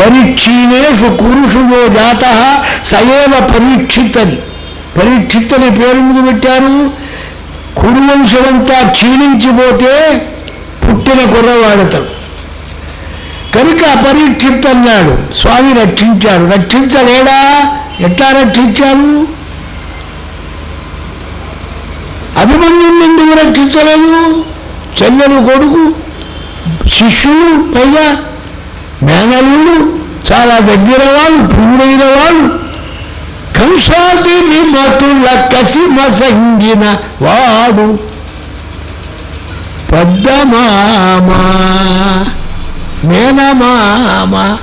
పరీక్షీణేషు కురుషుడో జాత సయేవ పరీక్షితని పరీక్షితని పేరు ఎందుకు పెట్టారు. కురువంశమంతా క్షీణించిపోతే పుట్టిన కుర్రవాడతడు కనుక అపరీక్షిత్ అన్నాడు స్వామి రక్షించాడు. రక్షించలేడా? ఎట్లా రక్షించాడు? అభిమన్యుని ఎందుకు రక్షించలేదు? చెల్లెలు కొడుకు శిష్యులు పైగా మేనల్లుడు చాలా దగ్గర వాళ్ళు ప్రియుడైన వాళ్ళు కంసాదిని మతుల కసిమ సంగిన వాడు. పద్దమామా మేనమామ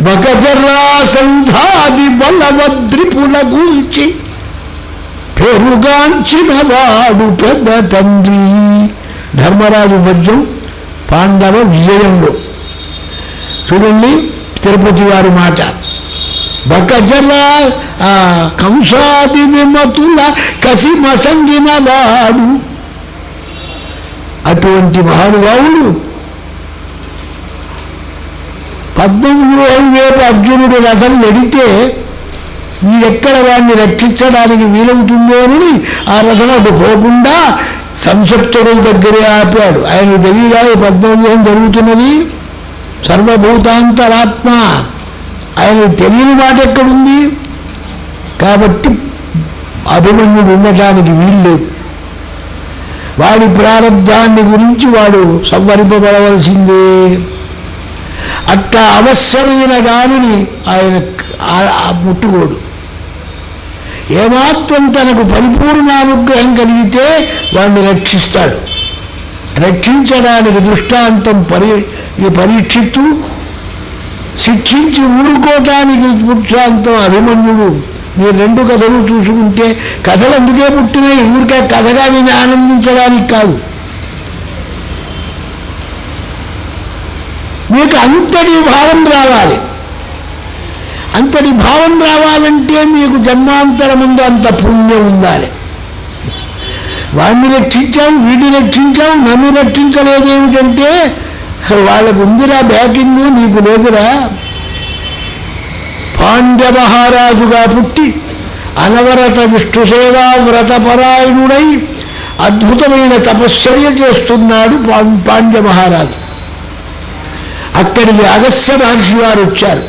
బకజరాసంధాది బలవద్రిపుల గూల్చి పెరుగాంచిన వాడు పెద్ద తండ్రి. ధర్మరాజు పద్యం పాండవ విజయంలో చూడండి తిరుపతి వారి మాట. బకజల కంసాది విమతుల కసి మసంగిన వాడు. అటువంటి మహానుభావుడు పద్మవ్యూహం వైపు అర్జునుడు రథం నడితే వీడెక్కడ వాడిని రక్షించడానికి వీలవుతుందో అని ఆ రథం అటు పోకుండా సంసప్తుడు దగ్గరే ఆపాడు. ఆయన తెలియదా ఈ పద్మవ్యూహం జరుగుతున్నది? సర్వభూతాంతరాత్మ. ఆయన తెలియని మాట ఎక్కడుంది? కాబట్టి అభిమన్యుడు ఉండటానికి వీల్లేదు వాడి ప్రారంధాన్ని గురించి వాడు సంవరింపబడవలసిందే. అట్లా అవసరమైన దానిని ఆయన ఆ- ముట్టుకోడు. ఏమాత్రం తనకు పరిపూర్ణ అనుగ్రహం కలిగితే వాడిని రక్షిస్తాడు. రక్షించడానికి దృష్టాంతం పరి ఈ పరీక్షిత్తు శిక్షించి ఊరుకోవటానికి దృష్టాంతం అభిమన్యుడు. మీరు రెండు కథలు చూసుకుంటే కథలు అందుకే పుట్టినాయి? ఊరికే కథగా విని ఆనందించడానికి కాదు. మీకు అంతటి భావం రావాలి. అంతటి భావం రావాలంటే మీకు జన్మాంతర ముందు అంత పుణ్యం ఉండాలి. వాడిని రక్షించాం వీడిని రక్షించాం నన్ను రక్షించలేదు ఏమిటంటే వాళ్ళకు ఉందిరా బ్యాకింగ్ నీకు లేదురా. పాండ్య మహారాజుగా పుట్టి అనవరత విష్ణు సేవా వ్రతపరాయణుడై అద్భుతమైన తపశ్చర్య చేస్తున్నాడు పాం- పాండ్య మహారాజు అక్కడికి అగస్య మహర్షి వారు వచ్చారు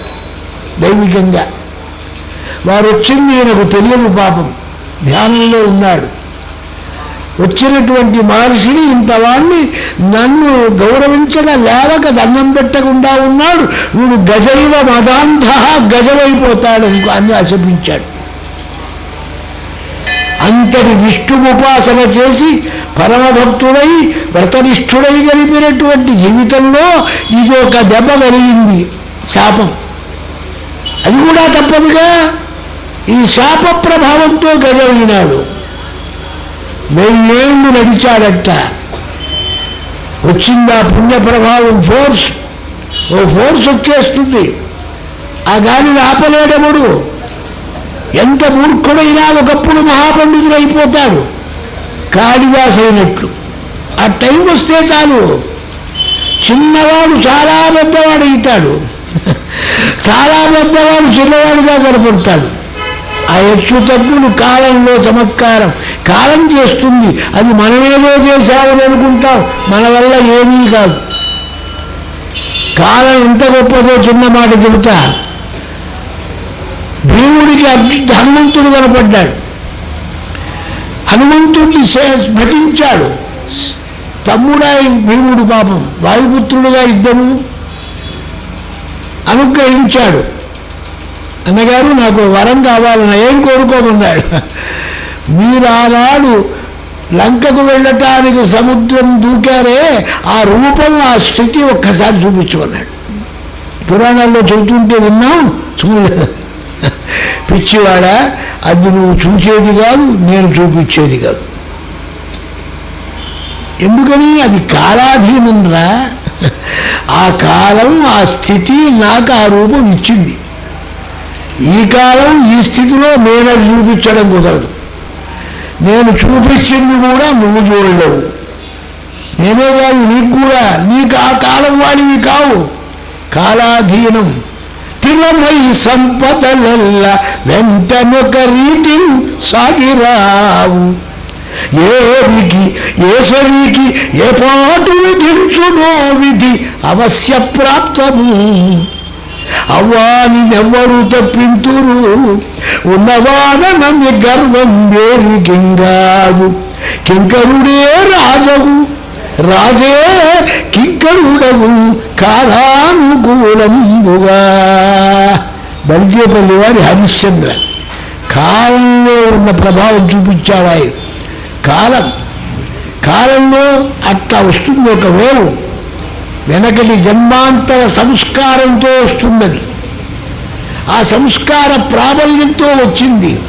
దైవికంగా. వారు వచ్చింది ఈయనకు తెలియదు పాపం. ధ్యానంలో ఉన్నాడు. వచ్చినటువంటి మహర్షిని ఇంతవాణ్ణి నన్ను గౌరవించగా లేవక దండం పెట్టకుండా ఉన్నాడు. వీడు గజైవ మదాంధ గజమైపోతాడు అని ఆశపించాడు. అంతటి విష్ణుముపాసన చేసి పరమభక్తుడై వ్రతనిష్ఠుడై గడిపినటువంటి జీవితంలో ఇది ఒక దెబ్బ కలిగింది శాపం. అది కూడా తప్పదుగా. ఈ శాప ప్రభావంతో గజమైనాడు వెయ్యేళ్ళు నడిచాడట? వచ్చింది ఆ పుణ్య ప్రభావం ఫోర్స్ ఓ ఫోర్స్ వచ్చేస్తుంది. ఆ గాలిని ఆపలేడముడు ఎంత మూర్ఖుడైనా ఒకప్పుడు మహాపండితుడు అయిపోతాడు కాళిదాసైనట్లు. ఆ టైం వస్తే చాలు. చిన్నవాడు చాలా పెద్దవాడు అవుతాడు చాలా పెద్దవాడు చిన్నవాడుగా కనపడతాడు. ఆ హెచ్చు తగ్గులు కాలంలో చమత్కారం. కాలం చేస్తుంది. అది మనమేదో చేశామని అనుకుంటాం. మన వల్ల ఏమీ కాదు. కాలం ఎంత గొప్పదో చిన్న మాట చెబుతా. భీముడికి హనుమంతుడు కనపడ్డాడు. హనుమంతుడిని నటించాడు భజించాడు తమ్ముడాయి భీముడు పాపం. వాయుపుత్రుడుగా ఇద్దరు అనుగ్రహించాడు. అన్నగారు నాకు వరం కావాలన్న ఏం కోరుకోమన్నాడు. మీరు ఆనాడు లంకకు వెళ్ళటానికి సముద్రం దూకారే ఆ రూపం ఆ స్థితి ఒక్కసారి చూపించుకున్నాడు పురాణాల్లో చెబుతుంటే విన్నాం? చూడలేదు. పిచ్చివాడా అది నువ్వు చూసేది కాదు నేను చూపించేది కాదు. ఎందుకని? అది కాలాధీనంరా ఆ కాలం ఆ స్థితి నాకు ఆ రూపం ఇచ్చింది. ఈ కాలం ఈ స్థితిలో నేను అది చూపించడం కుదరదు. నేను చూపించింది కూడా నువ్వు చూడలేవు. నేనే కాదు నీకు కూడా. నీకు ఆ కాలం వాడివి కావు. కాలాధీనం. తినమై సంపదలెల్ల వెంటనొక రీతి సాగిరావు. ఏరికి ఏసరికి ఏ పాటు విధించునో విధి అవశ్య ప్రాప్తము అవ్వా నెవ్వరు తప్పింతురు. ఉన్నవాడనని గర్వం వేరికింగాదు కింకరుడే రాజవు రాజే కింకరుడవు కాలానుకూలంబుగా. బలిజేపల్లి వారి హరిశ్చంద్ర కాలంలో ఉన్న ప్రభావం చూపించాడు ఆయన కాలం కాలంలో అట్లా వస్తుంది ఒక వేవు వెనకటి జన్మాంతర సంస్కారంతో వస్తున్నది. ఆ సంస్కార ప్రాబల్యంతో వచ్చింది.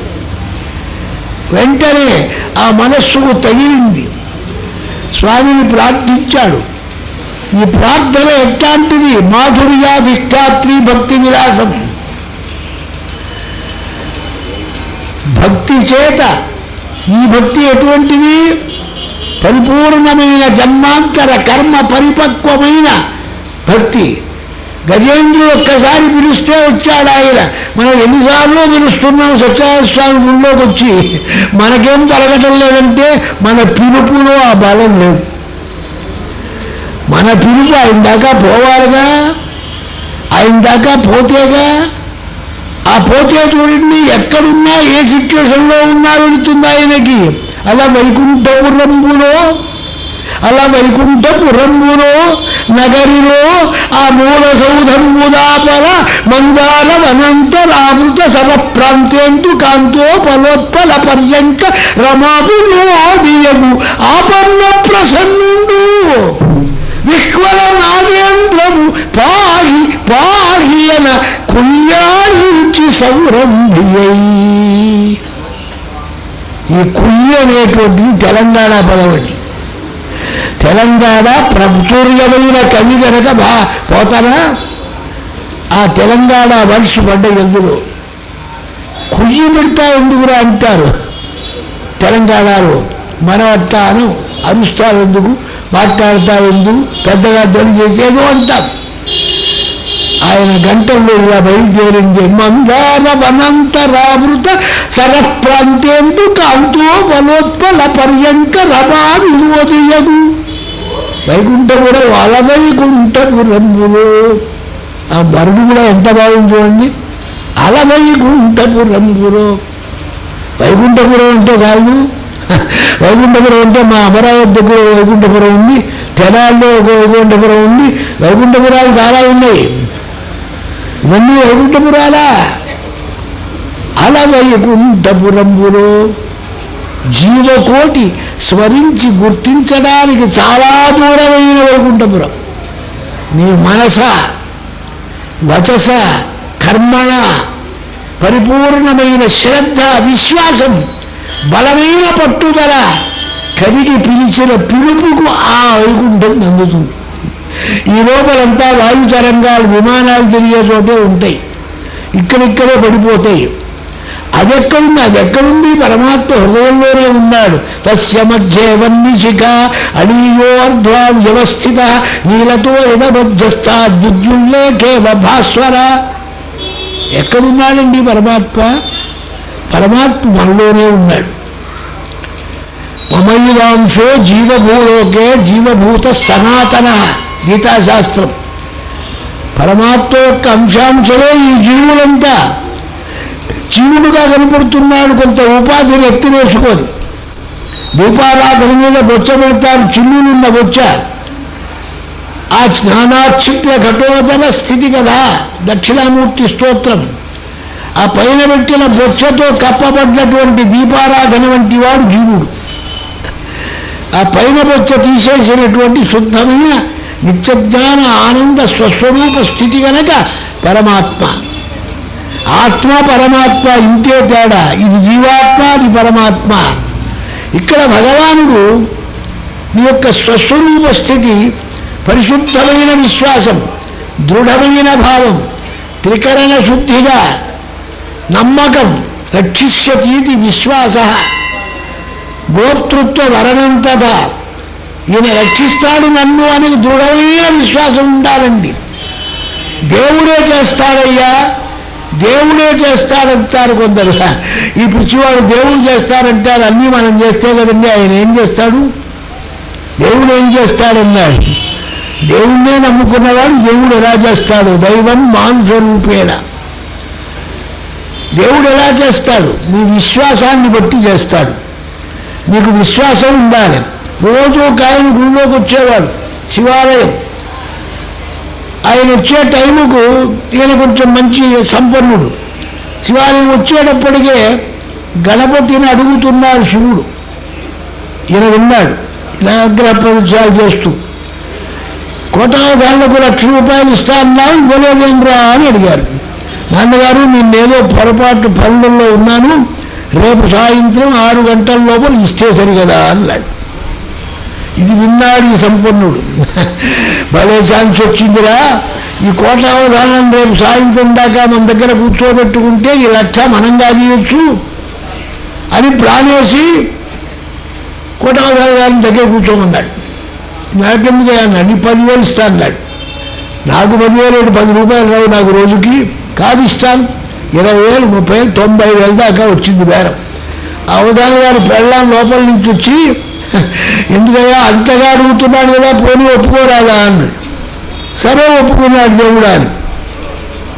వెంటనే ఆ మనస్సుకు తగిలింది. స్వామిని ప్రార్థించాడు. ఈ ప్రార్థన ఎట్లాంటిది? మాధుర్యాధిష్టాత్రి భక్తి విలాసం. భక్తి చేత ఈ భక్తి ఎటువంటిది? పరిపూర్ణమైన జన్మాంతర కర్మ పరిపక్వమైన భక్తి. గజేంద్రుడు ఒక్కసారి పిలిస్తే వచ్చాడు ఆయన. మనం ఎన్నిసార్లు పిలుస్తున్నాం సత్యనారాయణ స్వామి గుళ్ళోకి వచ్చి. మనకేం తొలగటం లేదంటే మన పిలుపులో ఆ బలం లేదు. మన పిలుపు ఆయన దాకా పోవాలిగా? ఆయన దాకా పోతేగా? ఆ పోతే చూడండి ఎక్కడున్నా ఏ సిచ్యువేషన్లో ఉన్నా వెళుతుంది ఆయనకి. అలా వైకుంఠపురంబులో అలా వైకుంఠపురంబులో నగరిలో ఆ మూల సౌధంబుదాపల మందార వనంతరామృత సర ప్రాంతేందు కాంతో పలోత్పల పర్యంక రమాభిమోదియము ఆపన్న ప్రసన్నుడు. విహ్వల నాగేంద్రము పాహి పాహి అన కుయ్యాడించి సౌరంభియై. ఈ కుయ్యి అనేటువంటిది తెలంగాణ పదవండి. తెలంగాణ ప్రచుర్యమైన కవి కనుక బా పోతానా ఆ తెలంగాణ వర్ష పడ్డ ఎందులో కుయ్యి పెడతా ఎందుకురా అంటారు. తెలంగాణలో మనం అట్లా అను అరుస్తారు ఎందుకు? మాట్లాడతారు ఎందుకు? పెద్దగా తెలియజేసేదో అంటాం. ఆయన గంటల్లో ఇలా బయలుదేరింది. మందార వనంతరామృత సరప్రాంతేందు కాంతో బలోత్పల పర్యంక రమా వినోదయము వైకుంఠపురం వాళ్ళ వైకుంఠపురములో. ఆ మరుడు కూడా ఎంత బాగుంది చూడండి. అల వైకుంఠపురం అంటే కాదు. వైకుంఠపురం అంటే మా అమరావతి దగ్గర వైకుంఠపురం ఉంది. తెనాల్లో ఒక వైకుంఠపురం ఉంది. వైకుంఠపురాలు చాలా ఉన్నాయి. ఇవన్నీ వైకుంఠపురాలా? అల వైకుంఠపురంబులో జీవకోటి స్మరించి గుర్తించడానికి చాలా దూరమైన వైకుంఠపురం. నీ మనస వచస కర్మణ పరిపూర్ణమైన శ్రద్ధ విశ్వాసం బలమైన పట్టుదల కరిగి పిలిచిన పిలుపుకు ఆ వైకుంఠం అందుతుంది. ఈ లోపలంతా వాయు తరంగాలు విమానాలు తిరిగే చోటే ఉంటాయి. ఇక్కడిక్కడే పడిపోతాయి. అది ఎక్కడుంది అది ఎక్కడుంది పరమాత్మ హృదయంలోనే ఉన్నాడు. తస్య మధ్యేవన్నిశిఖ అడీయోర్ధ్వా వ్యవస్థిత నీలతో ఎదమధ్యస్థాద్యుల్లేఖేవ భాస్వర. ఎక్కడున్నాడండి పరమాత్మ? పరమాత్మ మనలోనే ఉన్నాడు. మమయుదాంశో జీవభూలోకే జీవభూత సనాతన. గీతాశాస్త్రం. పరమాత్మ యొక్క అంశాంశలే ఈ జీవులంతా. జీవుడుగా కనపడుతున్నాడు కొంత ఉపాధిని ఎత్తివేసుకొని దీపారాధన మీద బొచ్చ పెడతారు చిల్లులున్న బొచ్చ. ఆ స్నానాక్షిత్ర ఘటోదర స్థితి కదా దక్షిణామూర్తి స్తోత్రం. ఆ పైన పెట్టిన బొచ్చతో కప్పబడ్డటువంటి దీపారాధన వంటి వాడు జీవుడు. ఆ పైన బొచ్చ తీసేసినటువంటి శుద్ధమైన నిత్యజ్ఞాన ఆనంద స్వస్వరూప స్థితి కనుక పరమాత్మ. ఆత్మ పరమాత్మ ఇంతే తేడా. ఇది జీవాత్మ అది పరమాత్మ. ఇక్కడ భగవానుడు నీ యొక్క స్వస్వరూప స్థితి పరిశుద్ధమైన విశ్వాసం దృఢమైన భావం త్రికరణ శుద్ధిగా నమ్మకం రక్షిష్యతీతి విశ్వాస గోతృత్వ వరణంతదా. ఈయన రక్షిస్తాడు నన్ను అని దృఢమైన విశ్వాసం ఉండాలండి. దేవుడే చేస్తాడయ్యా. దేవుడే చేస్తాడంటారు కొందరు. ఈ పిచ్చివాడు దేవుడు చేస్తాడంటారు. అన్నీ మనం చేస్తే కదండి ఆయన ఏం చేస్తాడు? దేవుడు ఏం చేస్తాడన్నాడు? దేవుణ్ణే నమ్ముకున్నవాడు దేవుడు ఎలా చేస్తాడు? దైవం మాంసరూపేణ. దేవుడు ఎలా చేస్తాడు? నీ విశ్వాసాన్ని బట్టి చేస్తాడు. నీకు విశ్వాసం ఉండాలి. రోజు ఒక ఆయన గుడిలోకి వచ్చేవాడు శివాలయం. ఆయన వచ్చే టైముకు ఈయన కొంచెం మంచి సంపన్నుడు. శివాలయం వచ్చేటప్పటికే గణపతిని అడుగుతున్నాడు శివుడు. ఈయన విన్నాడు ఇలా విగ్రహ ప్రదర్శనాలు చేస్తూ కోటాధారులకు లక్ష రూపాయలు ఇస్తా అన్నావు ఇవ్వలేదేంద్రా అని అడిగారు. నాన్నగారు నేనేదో పొరపాటు పనులలో ఉన్నాను రేపు సాయంత్రం ఆరు గంటల లోపల ఇస్తే సరి కదా అన్నాడు. ఇది విన్నాడు ఈ సంపన్నుడు. భలే ఛాన్స్ వచ్చిందిరా. ఈ కోటావధానం రేపు సాయంత్రం దాకా మన దగ్గర కూర్చోబెట్టుకుంటే ఈ లక్ష మనం కాదీయచ్చు అని ప్లానేసి కోటావధాన గారి దగ్గర కూర్చోమన్నాడు. నాకెందుకు అన్నాడు. నీ పదివేలు ఇస్తా అన్నాడు. నాకు పదివేలు ఏంటి? పది రూపాయలు రావు నాకు రోజుకి. కాదు ఇస్తాను. ఇరవై వేలు ముప్పై వేలు తొంభై వేలు దాకా వచ్చింది బేరం. అవధాన గారు పెళ్ళాం లోపల నుంచి వచ్చి ఎందుకయ్యా? అంతగా అడుగుతున్నాడు కదా పోనీ ఒప్పుకోరాదా అని సరే ఒప్పుకున్నాడు దేవుడు అని.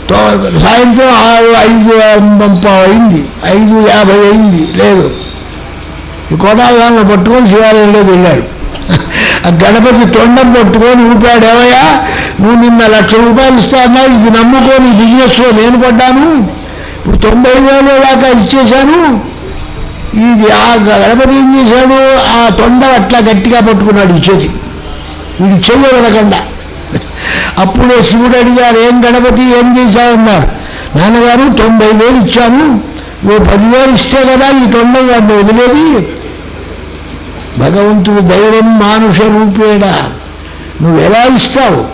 తో- సాయంత్రం ఆరు ఐదు అయింది. ఐదు యాభై అయింది. లేదు. కోటాలను పట్టుకొని శివాలయంలోకి వెళ్ళాడు. ఆ గణపతి తొండం పట్టుకొని ఊపాడు ఏమయ్యా? నువ్వు నిన్న లక్ష రూపాయలు ఇస్తా ఇది నమ్ముకొని బిజినెస్లో నేను పడ్డాను. ఇప్పుడు తొంభై వేలు దాకా ఇచ్చేశాను. ఇది ఆ గణపతి ఏం చేశాడు? ఆ తొండ అట్లా గట్టిగా పట్టుకున్నాడు ఈ చేతి. వీడి చెయ్యి వదలకుండా. అప్పుడే శివుడు అడిగారు ఏం గణపతి ఏం చేశావన్నారు నాన్నగారు తొంభై వేలు ఇచ్చాను నువ్వు పదివేలు ఇస్తే కదా ఈ తొంభై వాడిని వదిలేది. భగవంతుడు దైవం మానుష రూపేణ నువ్వు ఎలా ఇస్తావు?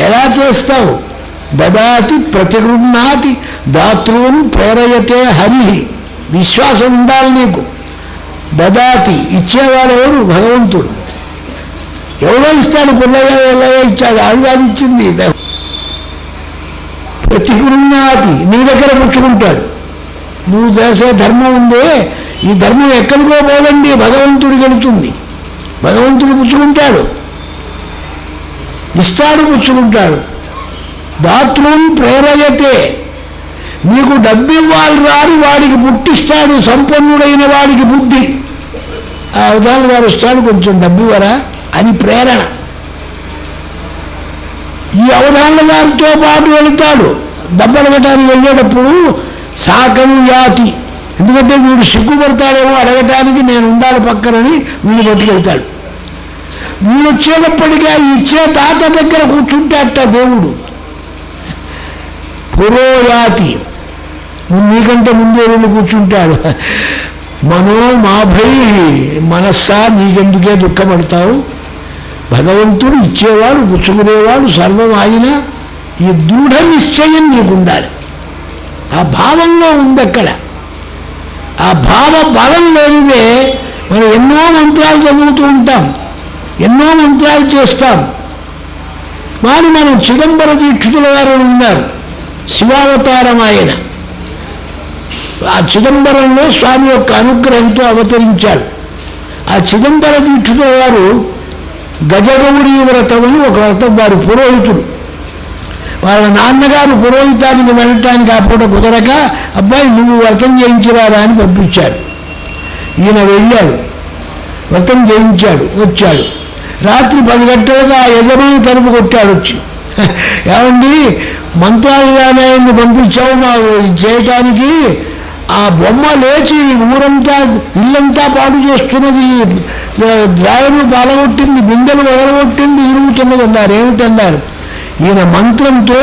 ఎలా చేస్తావు? దదాతి ప్రతిగృహ్ణాతి దాతృం ప్రేరయతే హరి. విశ్వాసం ఉండాలి నీకు. దదాతి ఇచ్చేవాడు ఎవరు భగవంతుడు. ఎవరో ఇస్తాడు పుల్లయ్య ఎల్లయ్య ఇచ్చాడు ఆవిడ ఇచ్చింది. ప్రతిగృహ్ణాతి నీ దగ్గర పుచ్చుకుంటాడు. నువ్వు చేసే ధర్మం ఉందే ఈ ధర్మం ఎక్కడికో పోదండి భగవంతుడు గెలుతుంది. భగవంతుడు పుచ్చుకుంటాడు. ఇస్తాడు పుచ్చుకుంటాడు. దాతృం ప్రేరయతే. నీకు డబ్బు ఇవ్వాలి రాని వాడికి పుట్టిస్తాడు సంపన్నుడైన వాడికి బుద్ధి. ఆ అవధాన గారు వస్తాడు కొంచెం డబ్బు ఇవ్వరా అని ప్రేరణ. ఈ అవధాన గారితో పాటు వెళతాడు. డబ్బు అడగటానికి వెళ్ళేటప్పుడు సాకము యాతి ఎందుకంటే వీడు సిగ్గుపడతాడేమో అడగటానికి నేను ఉండాలి పక్కనని వీడు పట్టుకెళ్తాడు. వీడు వచ్చేటప్పటికీ ఆ ఇచ్చే తాత దగ్గర కూర్చుంటే అట్ట దేవుడు. పురోయాతి నీకంటే ముందే వెళ్ళి కూర్చుంటాడు మనో మా భై. మనస్సా నీకెందుకే దుఃఖపడతావు? భగవంతుడు ఇచ్చేవాడు పుచ్చుకునేవాడు సర్వం ఆయన ఈ దృఢ నిశ్చయం నీకు ఉండాలి ఆ భావంలో ఉంది అక్కడ ఆ భావ బలం లేనిదే మనం ఎన్నో మంత్రాలు చదువుతూ ఉంటాం ఎన్నో మంత్రాలు చేస్తాం. మరి మనం చిదంబర దీక్షితుల వారు ఉన్నారు. శివావతారం ఆయన. ఆ చిదంబరంలో స్వామి యొక్క అనుగ్రహంతో అవతరించాడు ఆ చిదంబర దీక్షితుల వారు గజగౌరీ వ్రతం అని ఒక వ్రతం వారు పురోహితుడు వాళ్ళ నాన్నగారు పురోహితానికి వెళ్ళటానికి ఆ పూట కుదరక అబ్బాయి నువ్వు వ్రతం చేయించిరారా? అని పంపించారు. ఈయన వెళ్ళాడు. వ్రతం చేయించాడు వచ్చాడు. రాత్రి పది గంటలుగా ఆ యజమాని తలుపు కొట్టాడు వచ్చి. ఏమండి మంత్రాలు ఆయన్ని పంపించావు మా చేయటానికి ఆ బొమ్మ లేచి ఊరంతా ఇల్లంతా పాడు చేస్తున్నది. ద్రాయలు పాలగొట్టింది బిందెలు వదలగొట్టింది ఇరుగుతున్నది అన్నారు. ఏమిటన్నారు? ఈయన మంత్రంతో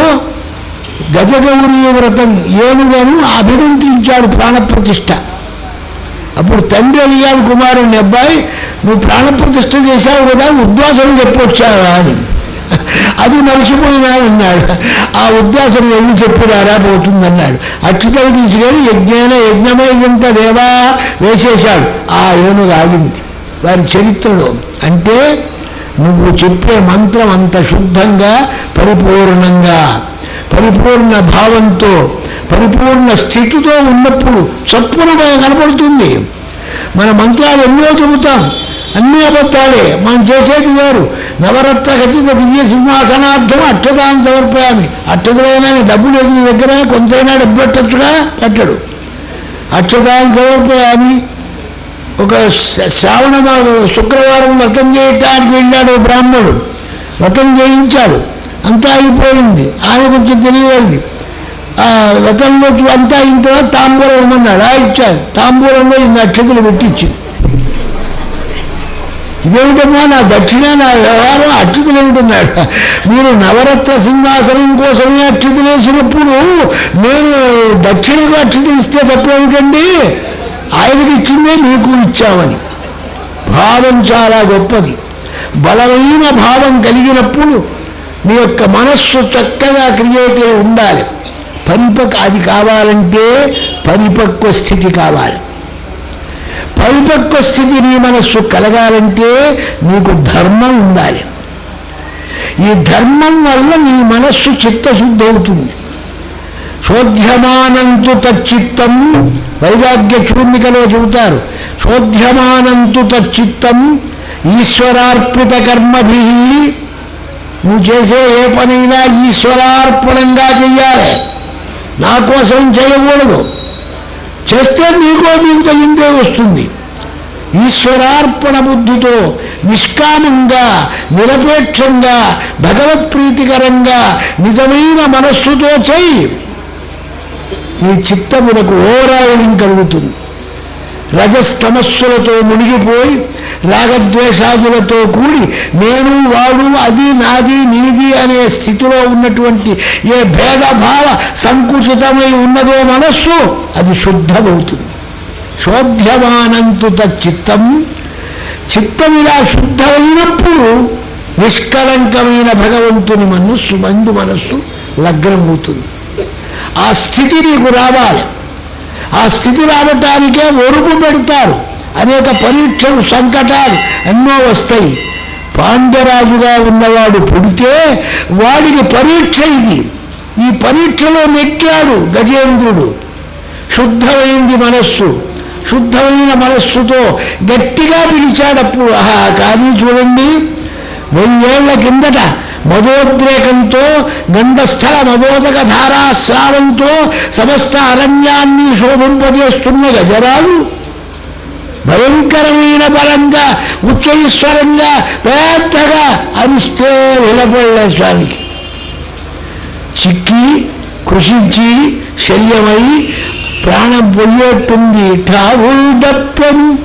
గజగౌరీ వ్రతం ఏనుగను అభినందించాడు ప్రాణప్రతిష్ఠ. అప్పుడు తండ్రి అడిగాడు కుమారుని అబ్బాయి నువ్వు ప్రాణప్రతిష్ఠ చేశావు కదా ఉద్వాసం చెప్పొచ్చావా అని. అది మర్చిపోయినా అన్నాడు. ఆ ఉద్యాసం ఎన్ని చెప్పినారా పోతుందన్నాడు. అక్షతలు తీసుకొని యజ్ఞాన యజ్ఞమైనంత దేవా వేసేశాడు. ఆ ఏనుగు ఆగింది. వారి చరిత్రలో అంటే నువ్వు చెప్పే మంత్రం అంత శుద్ధంగా పరిపూర్ణంగా పరిపూర్ణ భావంతో పరిపూర్ణ స్థితితో ఉన్నప్పుడు చప్పున కనపడుతుంది. మన మంత్రాలు ఎన్నో చెబుతాం. అన్నీ అబద్ధాలే. మనం చేసేది వారు. నవరత్న ఖచ్చిత దివ్య సింహాసనార్థం అట్టదాన్ని సమర్పయామి. అక్షతలైనా డబ్బులు లేదు నీ దగ్గర కొంతైనా డబ్బు పెట్టచ్చుగా పెట్టడు. అట్టదాన్ని సమర్పయామి. ఒక శ- శ్రావణ శుక్రవారం వ్రతం చేయటానికి వెళ్ళాడు బ్రాహ్మణుడు. వ్రతం చేయించాడు. అంతా అయిపోయింది. ఆమె కొంచెం తెలియలేదు. ఆ వ్రతంలో అంతా అయిన తర్వాత తాంబూలం ఇమ్మన్నాడు ఆ ఇచ్చాడు. తాంబూలంలో ఇన్ని అక్షతులు పెట్టించింది. ఇదేమిటమ్మా నా దక్షిణ నా వ్యవహారం అక్షతలు ఏమిటన్నాడు మీరు నవరత్న సింహాసనం కోసమే అక్షతలు వేసినప్పుడు నేను దక్షిణకు అక్షతలు ఇస్తే తప్పేమిటండి? ఆయనకి ఇచ్చిందే మీకు ఇచ్చామని. భావం చాలా గొప్పది. బలమైన భావం కలిగినప్పుడు మీ యొక్క మనస్సు చక్కగా క్రియేట్ ఉండాలి. పరిపక్ అది కావాలంటే పరిపక్వ స్థితి కావాలి. పరిపక్వ స్థితి నీ మనస్సు కలగాలంటే నీకు ధర్మం ఉండాలి. ఈ ధర్మం వల్ల నీ మనస్సు చిత్తశుద్ధి అవుతుంది శోధ్యమానంతు తచ్చిత్తం వైరాగ్య చూర్ణికలో చెబుతారు. శోధ్యమానంతు తచ్చిత్తం ఈశ్వరార్పిత కర్మభి నువ్వు చేసే ఏ పనైనా ఈశ్వరార్పణంగా చెయ్యాలి. నా కోసం చేయకూడదు. చేస్తే మీకో మీకు తగిందే వస్తుంది. ఈశ్వరార్పణ బుద్ధితో నిష్కామంగా నిరపేక్షంగా భగవత్ప్రీతికరంగా నిజమైన మనస్సుతో చెయ్యి. ఈ చిత్తమునకు ఓరాయణం కలుగుతుంది. రజస్తమస్సులతో మునిగిపోయి రాగద్వేషాదులతో కూడి నేను వాడు అది నాది నీది అనే స్థితిలో ఉన్నటువంటి ఏ భేదభావ సంకుచితమై ఉన్నదో మనస్సు అది శుద్ధమవుతుంది. శోధ్యమానంతు చిత్తం. చిత్తం ఇలా శుద్ధమైనప్పుడు నిష్కలంకమైన భగవంతుని మనస్సు మందు మనస్సు లగ్నమవుతుంది. ఆ స్థితి నీకు రావాలి. ఆ స్థితి రావటానికే ఒరుపు పెడతారు. అనేక పరీక్షలు సంకటాలు ఎన్నో వస్తాయి. పాండ్యరాజుగా ఉన్నవాడు పుడితే వాడికి పరీక్ష ఇది. ఈ పరీక్షలో నెక్కాడు గజేంద్రుడు. శుద్ధమైంది మనస్సు. శుద్ధమైన మనస్సుతో గట్టిగా పిలిచాడప్పుడు ఆహా కానీ చూడండి వెయ్యేళ్ళ కిందట మదోద్రేకంతో గండస్థల మదోదక ధారా స్రావంతో సమస్త అరణ్యాన్ని శోభింపజేస్తున్న గజరాలు భయంకరమైన బలంగా ఉచ్చైశ్వరంగా పెద్దగా అరిస్తే వినపడలే స్వామికి. చిక్కి కృషించి శల్యమై ప్రాణం పొయ్యేట్టుంది ఠావుల్ దప్పం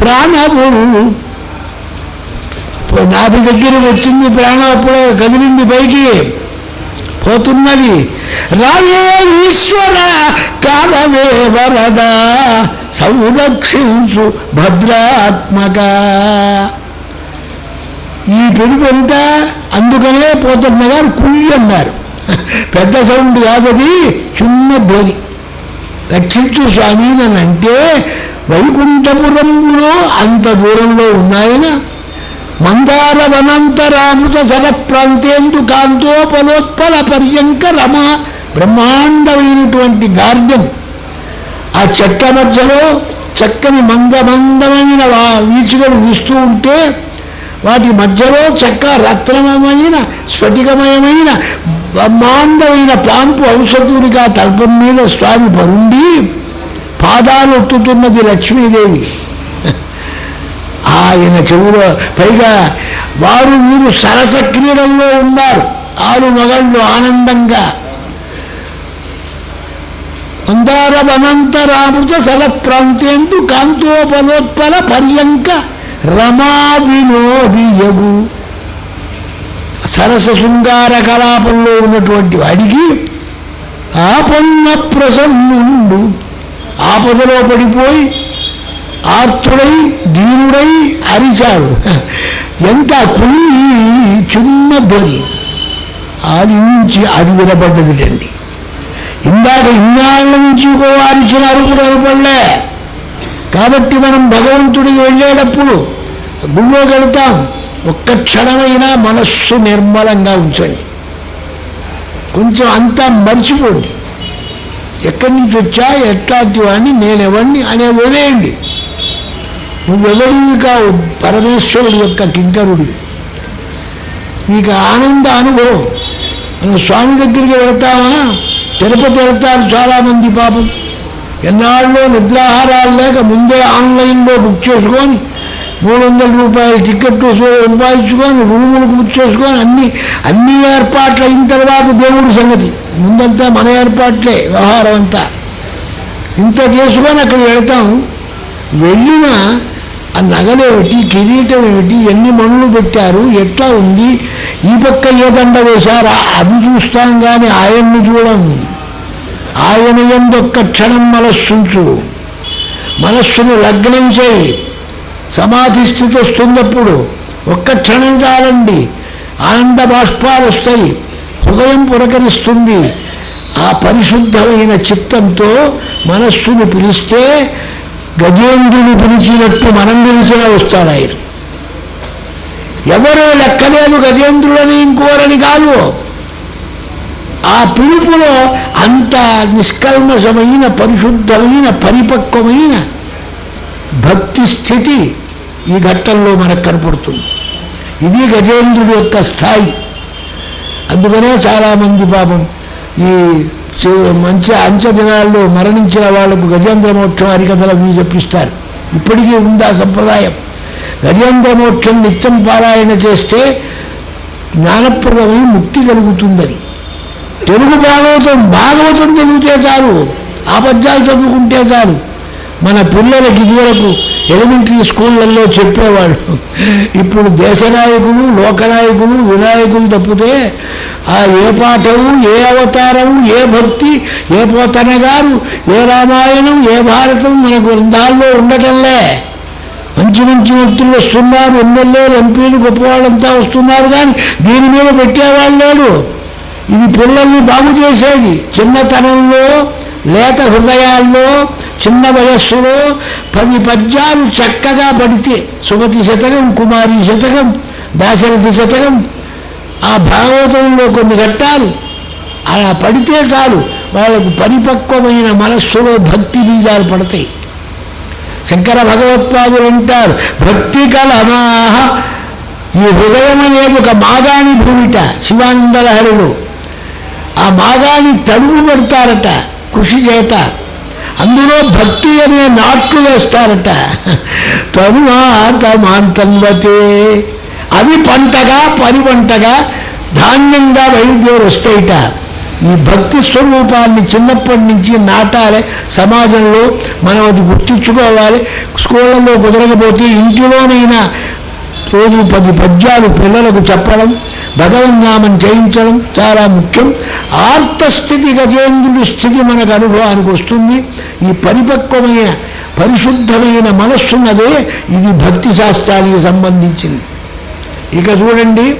ప్రాణములు నాభి దగ్గర వచ్చింది ప్రాణం అప్పుడే కదిలింది బయటికి. పోతున్నది. రావే ఈశ్వర కాలవే వరద సంరక్షించు భద్రాత్మక ఈ పిలుపు అందుకనే పోతున్న గారు కుయ్యి అన్నారు. పెద్ద సౌండ్ కాదది చిన్న ధ్వని. రక్షించు స్వామి అని అంటే వైకుంఠపురంలో అంత దూరంలో ఉన్నాయన? మందార వనంతరామృత సర ప్రాంతేందు కాంతోపలోత్పల పర్యంక రమ బ్రహ్మాండమైనటువంటి గార్డెన్. ఆ చెట్ల మధ్యలో చక్కని మందమందమైన వా- వీచుకలు వీస్తూ ఉంటే వాటి మధ్యలో చక్క రత్నమయమైన స్ఫటికమయమైన బ్రహ్మాండమైన పాంపు ఔషధుడిగా తల్పం మీద స్వామి పరుండి పాదాలు ఒత్తుతున్నది లక్ష్మీదేవి. ఆయన చెవులో. పైగా వారు వీరు సరస క్రీడల్లో ఉన్నారు. ఆరు మగళ్ళు ఆనందంగా. మందారవనంతరామృత సల ప్రాంతేందు కాంతోపలోత్పల పర్యంక రమా వినోదియగు సరస శృంగార కలాపంలో ఉన్నటువంటి వాడికి ఆపన్న ప్రసన్నుండు. ఆపదలో పడిపోయి ఆర్తుడై దీనుడై అరిచాడు ఎంత కులి చిన్న ధ్వని. ఆలించి అది వినపడ్డదిటండి ఇందాక ఇన్నాళ్ళ నుంచి ఇంకో అరిచిన అరుపుడు అరుపడలే కాబట్టి మనం భగవంతుడికి వెళ్ళేటప్పుడు గుళ్ళోకి వెళతాం. ఒక్క క్షణమైనా మనస్సు నిర్మలంగా ఉంచండి. కొంచెం అంతా మర్చిపోండి. ఎక్కడి నుంచి వచ్చా ఎట్లాంటి వాడిని నేనెవడిని అనే వదిలేయండి. నువ్వెవరివి కావు పరమేశ్వరుడు యొక్క కింకరుడివి నీకు ఆనంద అనుభవం. మనం స్వామి దగ్గరికి వెళతామా తిరుపతి వెళ్తారు చాలామంది పాపం. ఎన్నాళ్ళు నిద్రాహారాలు లేక ముందే ఆన్లైన్లో బుక్ చేసుకొని మూడు వందల రూపాయలు టికెట్ సంపాదించుకొని రూములు బుక్ చేసుకొని అన్ని అన్ని ఏర్పాట్లు అయిన తర్వాత దేవుడి సంగతి. ముందంతా మన ఏర్పాట్లే వ్యవహారం అంతా. ఇంత చేసుకొని అక్కడ వెళ్తాం. వెళ్ళినా ఆ నగలేమిటి కిరీటం ఏమిటి? ఎన్ని మనులు పెట్టారు? ఎట్లా ఉంది? ఈ పక్క ఏ దండ వేశారా? అది చూస్తాం కానీ ఆయన్ని చూడం. ఆయన ఎందొక్క క్షణం మనస్సుంచు. మనస్సును లగ్నం చేయి. సమాధి స్థితి వస్తున్నప్పుడు ఒక్క క్షణం చాలండి. ఆనంద బాష్పాలు వస్తాయి హృదయం పురకరిస్తుంది. ఆ పరిశుద్ధమైన చిత్తంతో మనస్సును పిలిస్తే గజేంద్రుని పిలిచినట్టు మనం పిలిచినా వస్తాడు ఆయన ఎవరో లెక్కలేదు గజేంద్రులని ఇంకోరని కాదు. ఆ పిలుపులో అంత నిష్కల్మషమైన పరిశుద్ధమైన పరిపక్వమైన భక్తి స్థితి ఈ ఘట్టంలో మనకు కనపడుతుంది. ఇది గజేంద్రుడి యొక్క స్థాయి. అందుకనే చాలామంది పాపం ఈ మంచి అంచదినాల్లో మరణించిన వాళ్ళకు గజేంద్ర మోక్షం హరికథలు అవి చెప్పిస్తారు. ఇప్పటికీ ఉంది ఆ సంప్రదాయం? గజేంద్ర మోక్షం నిత్యం పారాయణ చేస్తే జ్ఞానప్రదమై ముక్తి కలుగుతుందని. తెలుగు భాగవతం భాగవతం చదివితే చాలు ఆ పద్యాలు చదువుకుంటే చాలు. మన పిల్లలకి ఇదివరకు ఎలిమెంటరీ స్కూళ్ళల్లో చెప్పేవాళ్ళు. ఇప్పుడు దేశ నాయకులు లోకనాయకులు వినాయకులు తప్పితే ఆ ఏ పాఠము ఏ అవతారము ఏ భక్తి ఏ పోతన గారు ఏ రామాయణం ఏ భారతం మన గ్రంథాల్లో ఉండటంలే. మంచి మంచి వ్యక్తులు వస్తున్నారు ఎమ్మెల్యేలు ఎంపీలు గొప్పవాళ్ళంతా వస్తున్నారు కానీ దీని మీద పెట్టేవాళ్ళు లేడు. ఇది పిల్లల్ని బాగు చేసేది. చిన్నతనంలో లేత హృదయాల్లో చిన్న వయస్సులో పది పద్యాలు చక్కగా పడితే సుమతి శతకం కుమారి శతకం దాశరథి శతకం ఆ భాగవతంలో కొన్ని ఘట్టాలు. అలా పడితే చాలు. వాళ్ళకు పరిపక్వమైన మనస్సులో భక్తి బీజాలు పడతాయి. శంకర భగవత్పాదులు అంటారు భక్తి కలమాహ ఈ హృదయం అనేది ఒక మాగాణి భూమిట శివానందలహరుడు ఆ మాగాణి తడువు పెడతారట కృషి చేత. అందులో భక్తి అనే నాట్లు వేస్తారట. తరువాత మాంతంవతే అవి పంటగా పరివంటగా ధాన్యంగా బయలుదేరి వస్తాయిట. ఈ భక్తి స్వరూపాన్ని చిన్నప్పటి నుంచి నాటాలి సమాజంలో మనం అది గుర్తించుకోవాలి. స్కూళ్ళలో కుదరకపోతే ఇంటిలోనైనా రోజు పది పద్యాలు పిల్లలకు చెప్పడం భగవన్నామం చేయించడం చాలా ముఖ్యం. ఆర్తస్థితి గజేంద్రుడి స్థితి మనకు అనుభవానికి వస్తుంది. ఈ పరిపక్వమైన పరిశుద్ధమైన మనస్సున్నదే ఇది భక్తి శాస్త్రానికి సంబంధించింది. ఇక చూడండి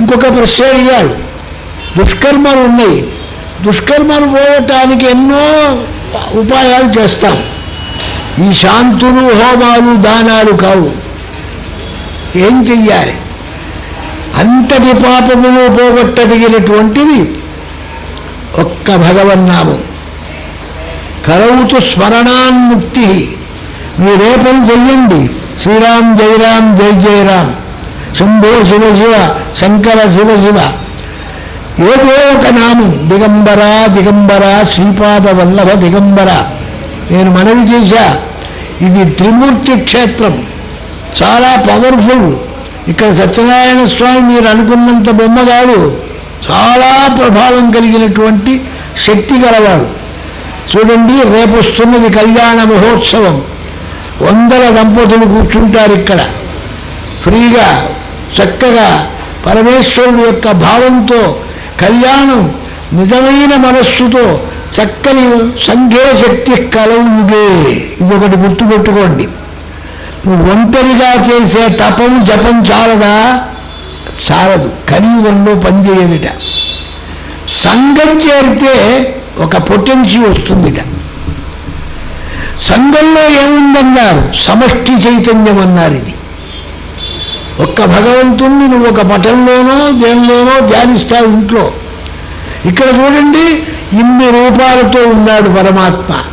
ఇంకొక ప్రశ్న అడిగాడు దుష్కర్మలు ఉన్నాయి. దుష్కర్మలు పోవటానికి ఎన్నో ఉపాయాలు చేస్తాం. ఈ శాంతులు హోమాలు దానాలు కావు. ఏం చెయ్యాలి? అంతటి పాపములు పోగొట్టదగినటువంటిది ఒక్క భగవన్నామం కరవుతు స్మరణాన్ముక్తి మీరే పని చెయ్యండి. శ్రీరామ్ జయరామ్ జై జయరామ్ శంభో శివ శివ శంకర శివ శివ. ఏదో ఒక నామం. దిగంబర దిగంబర శ్రీపాద వల్లభ దిగంబర. నేను మనవి చేశా ఇది త్రిమూర్తి క్షేత్రం. చాలా పవర్ఫుల్ ఇక్కడ సత్యనారాయణ స్వామి మీరు అనుకున్నంత బొమ్మ కాదు చాలా ప్రభావం కలిగినటువంటి శక్తి గలవాడు. చూడండి రేపు వస్తున్నది కళ్యాణ మహోత్సవం. వందల దంపతులు కూర్చుంటారు ఇక్కడ. ఫ్రీగా చక్కగా పరమేశ్వరుడు యొక్క భావంతో కళ్యాణం నిజమైన మనస్సుతో చక్కని సంఘే శక్తి కలవుదే. ఇదొకటి గుర్తుపెట్టుకోండి. నువ్వు ఒంటరిగా చేసే తపం జపం చాలదా? చాలదు. కలియుగంలో పనిచేయదుట సంఘం చేరితే ఒక పొటెన్షియల్ వస్తుందిట. సంఘంలో ఏముందన్నారు? సమష్టి చైతన్యం అన్నారు ఇది. ఒక్క భగవంతుణ్ణి నువ్వు ఒక పటంలోనో దేనిలోనో ధ్యానిస్తావు ఇంట్లో. ఇక్కడ చూడండి ఇన్ని రూపాలతో ఉన్నాడు పరమాత్మ.